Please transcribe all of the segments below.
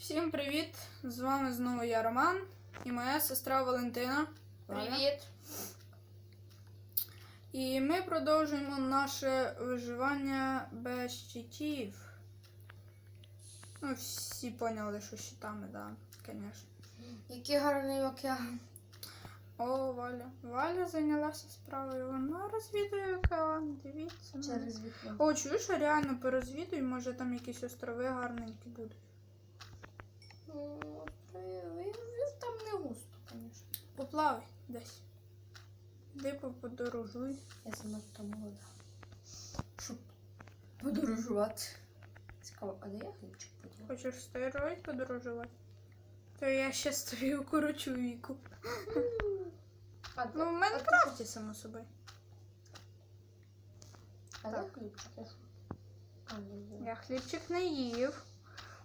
Всім привіт! З вами знову я Роман і моя сестра Валентина. Привіт. І ми продовжуємо наше виживання без щитів. Ну, всі поняли, що щитами, так, да, звісно. Який гарний океан. О, Валя. Валя зайнялася справою. Вона розвідує океан. Дивіться. Через вікно. О, чуєш, реально порозвідуй, може там якісь острови гарненькі будуть. Ну, він- Там не густо, звісно. Поплавай десь. Іди подорожуй. Я занадто молода. Щоб подорожувати. Цікаво, а де я хлібчик поділа? Хочеш стероїд подорожувати? То я ще тобі укорочу віку. А Ну, в де, Майнкрафті, само собою. а де так. хлібчик? Я хлібчик не їв.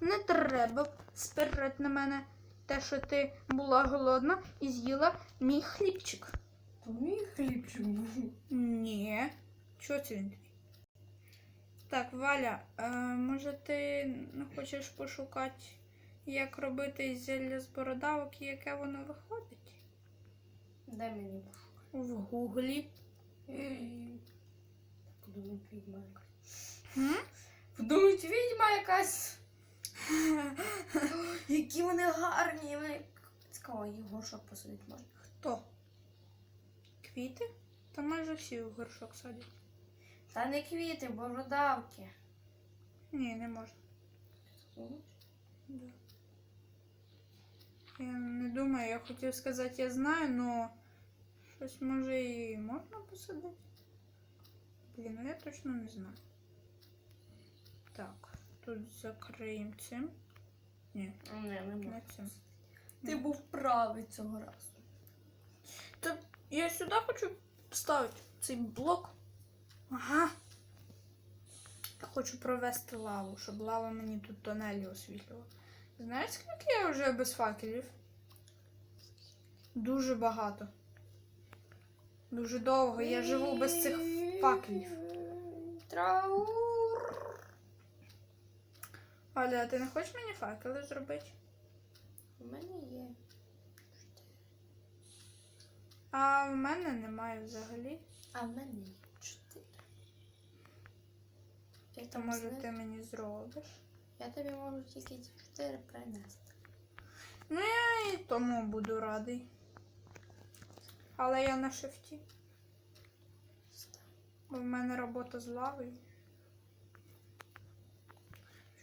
Не треба спирати на мене те, що ти була голодна і з'їла мій хлібчик. То мій хлібчик був. Ні. Чого це він тобі? Так, Валя, е, може ти хочеш пошукати, як робити зілля з бородавок і яке воно виходить? Дай мені. В гуглі. Подумають відьма якась. Подумають відьма якась. Які вони гарні. Вони... Цікаво, їх горшок посадити можна. Хто? Квіти? Та майже всі в горшок садять. Та не квіти, бородавки. Ні, не можна. Да. Я не думаю, я хотів сказати, я знаю, але щось може і можна посадити. Блін, ну я точно не знаю. Так, тут закриємо цим. Ні, Не, не не цим. Ти був правий цього разу. Та я сюди хочу вставити цей блок. Ага. Я хочу провести лаву, щоб лава мені тут тонелі освітлювала. Знаєш, скільки я вже без факелів? Дуже багато. Дуже довго. Я живу без цих факелів. Траур. Аля, а ти не хочеш мені факели зробити? У мене є. А в мене немає взагалі. А в мене є чотири. Я, То може ти мені зробиш? я тобі можу тільки чотири принести. Ну, я і тому буду радий. Але я на шифті. Бо в мене робота з лавою.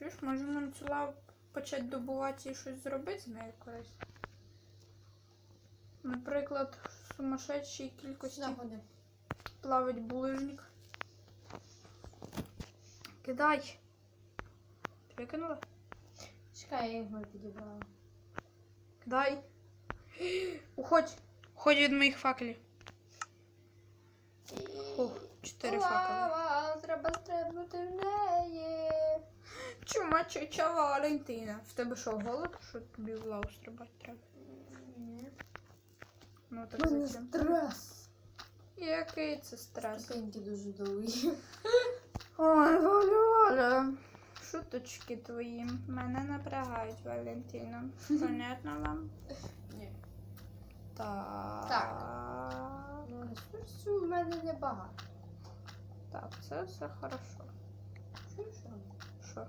Чуєш, може нам цю лаву почати добувати і щось зробити з нею корисне? Наприклад, в сумасшедшій кількості Сюди плавить булижник. Кидай. Викинула? Чекай, я його підібрала. Кидай. Уходь. Уходь від моїх факелів. Фух, чотири факели. Треба стрибнути в неї. Чума чича Валентина. В тебе що, голод, що тобі в лаву стрибати треба? Ні. Ну так мене зачем? стрес. Який це стрес? Ступеньки дуже довгі. Ой, Валя, Валя. Шуточки твої мене напрягають, Валентина. Понятно вам? Ні. Так. Так. Ну, ресурсів в мене небагато. Так, це все хорошо. Чуєш? Що?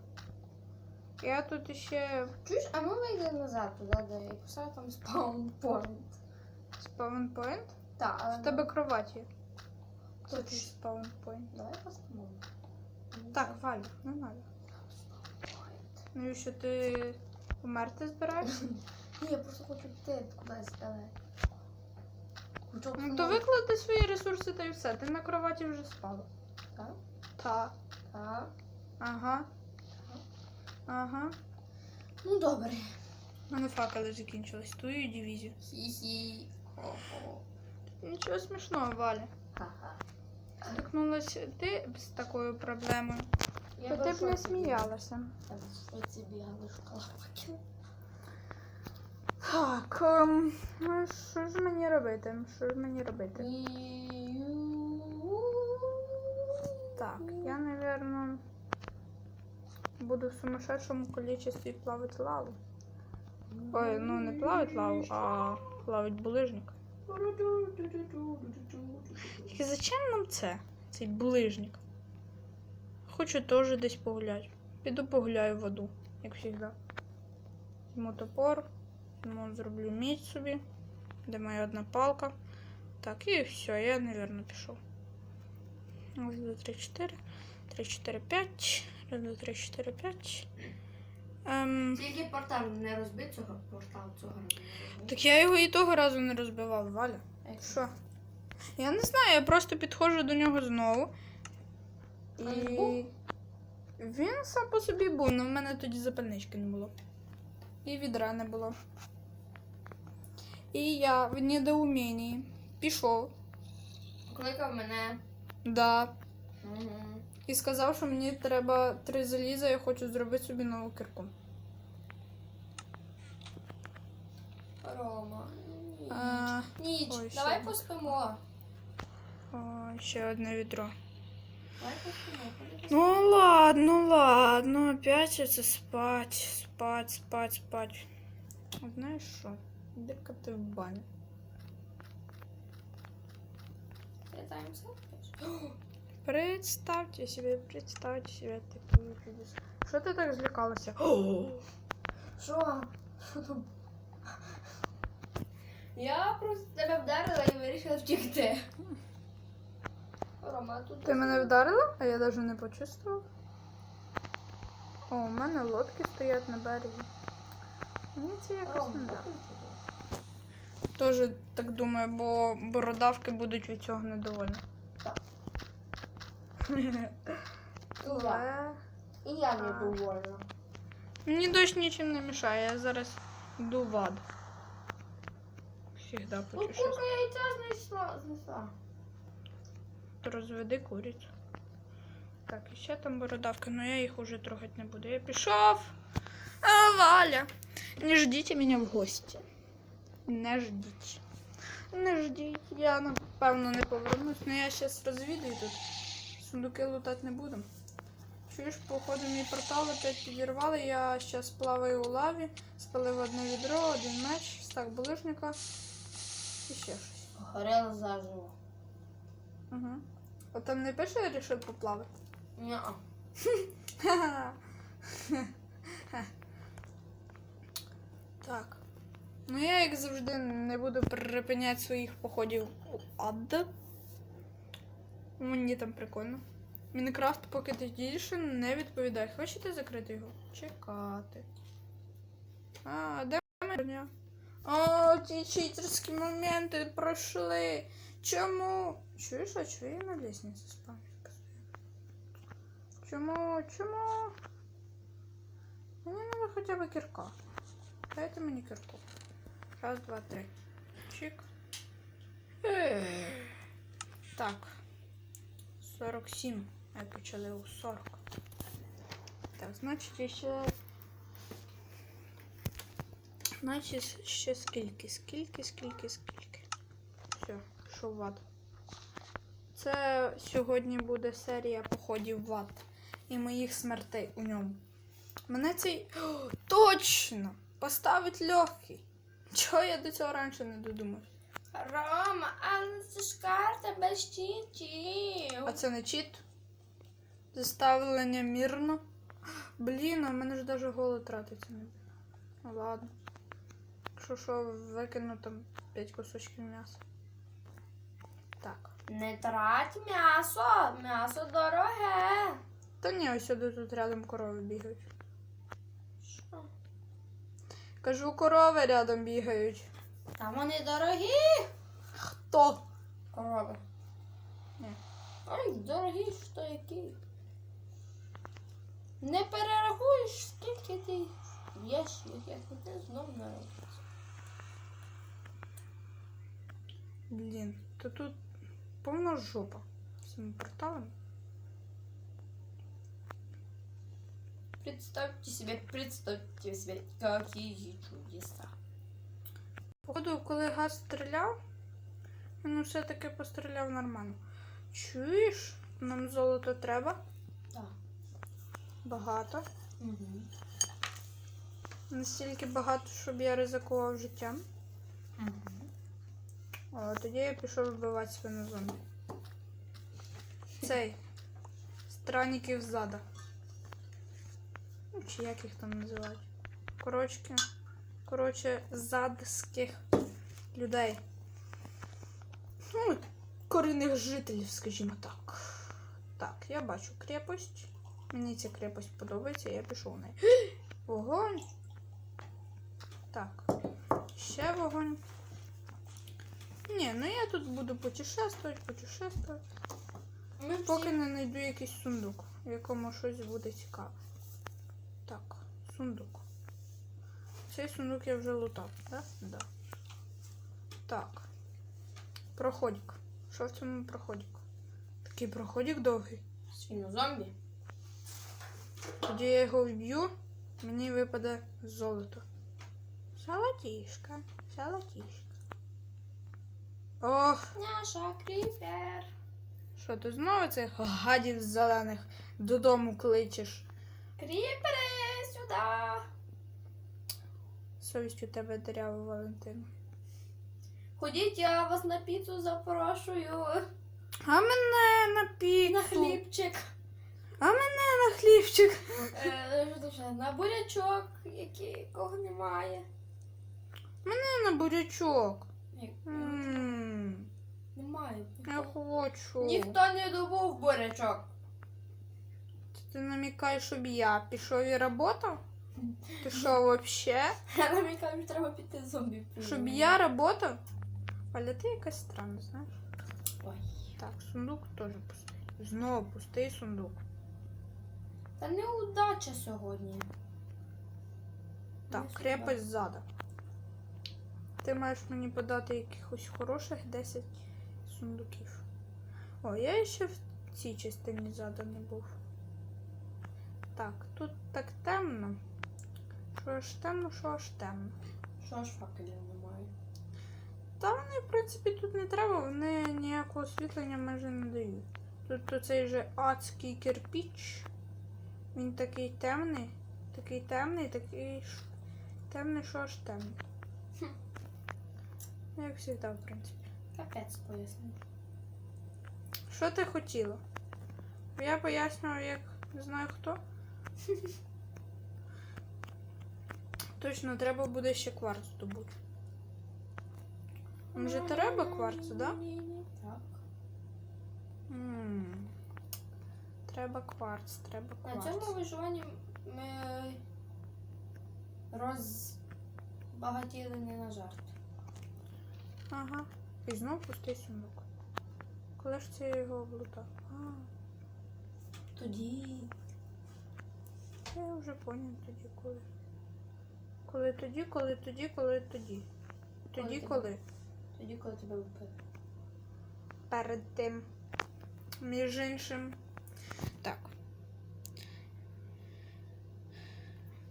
Я тут ще Чуєш, а ми вийдемо назад туди, де я писав там спаунпоінт. спаунпойнт. Так, але В тебе кровать є. Точно. Хочеш спаунпойнт. Давай поставимо. Так, Валя, не надо. Ну і що ти померти збираєшся? Ні, я просто хочу піти кудись. Хочу Ну то виклади свої ресурси та й все. Ти на кроваті вже спала. Так? Так. Так. Ага. Ага. Ну добре. У мене факели закінчились. Твою дивізію. Хі-хі. Нічого смішного, Валя. Ха-ха. Стикнулася ти з такою проблемою. Я То ти б не сміялася. Оці бігали шоколадки. Так, ем, ну що ж мені робити? Що ж мені робити? Так, я, наверное, буду в сумасшедшому количестві плавати лаву. Ой, ну не плавить лаву, а плавить булижник. Тільки зачем нам це? Цей булижник? Хочу теж десь погуляти. Піду погуляю в воду, як завжди. Візьму топор, візьму, зроблю мідь собі, де моя одна палка. Так, і все, я, мабуть, пішов. Раз, два, три, чотири. Три, чотири, п'ять. Раз, два, три, чотири, п'ять. Ем, Тільки портал не розбив цього портал цього разу. так я його і того разу не розбивав, Валя. Що? Я не знаю, я просто підходжу до нього знову. Він був? Він сам по собі був, але в мене тоді запальнички не було. І відра не було. І я в недоумінні пішов, Кликав мене. да, Угу. і сказав, що мені треба три заліза, я хочу зробити собі нову кирку. Рома. Ніч. А, Ніч, ой, ще давай одне. поспимо. О, ще одне відро. Давай поспимо. ходи поспимо. Ну ладно, ладно, опять это спать, спать, спать, спать. От Знаєш що? Іди-ка ти в баню. Літаємося. Представьте себе, представьте себе такие чудеса. Що ти так злякалася? Що? Що там? Я просто тебе вдарила і вирішила втікти. Рома, тут. Ти мене вдарила, а я навіть не почувствував. О, у мене лодки стоять на березі. Мені це якось не тут так. думаю, бо бородавки будуть від цього недовольні. Так. І я. Не довольна. Мені дощ нічим не мішає, я зараз йду в ад. Всегда Ну, хочу щось. курка яйця знайшла. знесла. Розведи курицю. Так, і ще там бородавка, але я їх уже трогати не буду. Я пішов. А, Валя, не ждіть мене в гості. Не ждіть. Не ждіть. Я напевно не повернусь, але я зараз розвідую тут. Сундуки лутати не буду. Чуєш, походу мій портал опять підірвали. Я зараз плаваю у лаві, спалив одне відро, один меч, стак булижника і ще щось. Горела заживо. Угу. От там не пише, я рішив поплавати. Ня. так. Ну я, як завжди, не буду припиняти своїх походів у ад. Мені там прикольно. Мінкрафт Pocket Edition не відповідає. Хочете закрити його? Чекати. А, де моя? О, ті читерські моменти пройшли. Чому? Чуєш, а чого я на лестниці спав? Чому? Чому? Мені треба хоча б кірка. Дайте мені кірку. Раз, два, три. Чик. Так. 47. Ми почали у 40. Так, значить ще. Значить, ще скільки, скільки, скільки, скільки. Все, пішов в ад. Це сьогодні буде серія походів в ад і моїх смертей у ньому. Мене цей. О, точно! Поставить легкий. Чого я до цього раніше не додумався? Рома, але читів. А це не чіт? Заставлення мірно. Блін, а в мене ж навіть голод тратиться не. Ну ладно. Якщо що, викину там 5 кусочків м'яса. Так. Не трать м'ясо. М'ясо дороге. Та ні, ось сюди тут рядом корови бігають. Що? Кажу, корови рядом бігають. Там вони дорогі. Хто? Корови. Ой, дорогі, що які. Не перерахуєш, скільки ти їш їх, як ти знов народиться. Блін, то тут повна жопа з цими порталами. Представьте себе, представьте себе, какие чудеса. Походу, коли газ стріляв, він все-таки постріляв нормально. Чуєш? Нам золото треба Так. багато. Угу. Настільки багато, щоб я ризикував життям. О, тоді я пішов вбивати свинозомбі. Цей. Странників ззада. Ну, чи як їх там називають? Корочки. Коротше, задських людей. Ну, корінних жителів, скажімо так. Так, я бачу крепость. Мені ця крепость подобається, я пішов в неї. Вогонь. Так. Ще вогонь. Ні, ну я тут буду путешествувати, путешествувати. Ми Поки всі... не знайду якийсь сундук, в якому щось буде цікаве. Так, сундук. Цей сундук я вже лутав, так? Да? Так. Проходик. Що в цьому проходику? Такий проходик довгий. Свінозомбі. Тоді я його вб'ю, мені випаде золото. Золотішка, золотішка. Ох, Наша кріпер. що ти знову цих гадів зелених додому кличеш? Кріпери сюди. Совість у тебе дерява, Валентина. Ходіть, я вас на піцу запрошую. А мене на піцу. На хлібчик. А мене на хлібчик. Е, що? На бурячок, якого немає. Мене на бурячок. Немає. Я хочу. Ніхто не добув бурячок. Ти намікаєш, щоб я пішов і работав? Ти що, вообще? Я намікаю, що треба піти зомбі. Щоб я работав? Валя, ти якась странна, знаєш? Ой. Так, сундук теж пустий. Знову пустий сундук. Та неудача сьогодні. Так, крепость ззаду. Ти маєш мені подати якихось хороших 10 сундуків. О, я ще в цій частині ззаду не був. Так, тут так темно. Що аж темно, що аж темно. Що ж факелів немає? Та вони, в принципі, тут не треба, вони ніякого освітлення майже не дають. Тут оцей же адський кирпіч. Він такий темний, такий темний, такий темний, що аж темний. Хм. Ну, Як завжди, в принципі. Капець пояснив. Що ти хотіла? Я пояснював, як не знаю хто. Точно, треба буде ще кварц здобути. Може, треба кварц, да? Так. М. Треба кварц, треба На кварц. цьому виживанні ми розбагатіли не на жарт. Ага. І знов пустий сундук. Коли ж це я його облутав? Тоді. я вже поняв тоді коли. Коли тоді, коли тоді, коли тоді. Тоді Коли коли? Тоді, коли тебе вбили. Перед тим. Між іншим.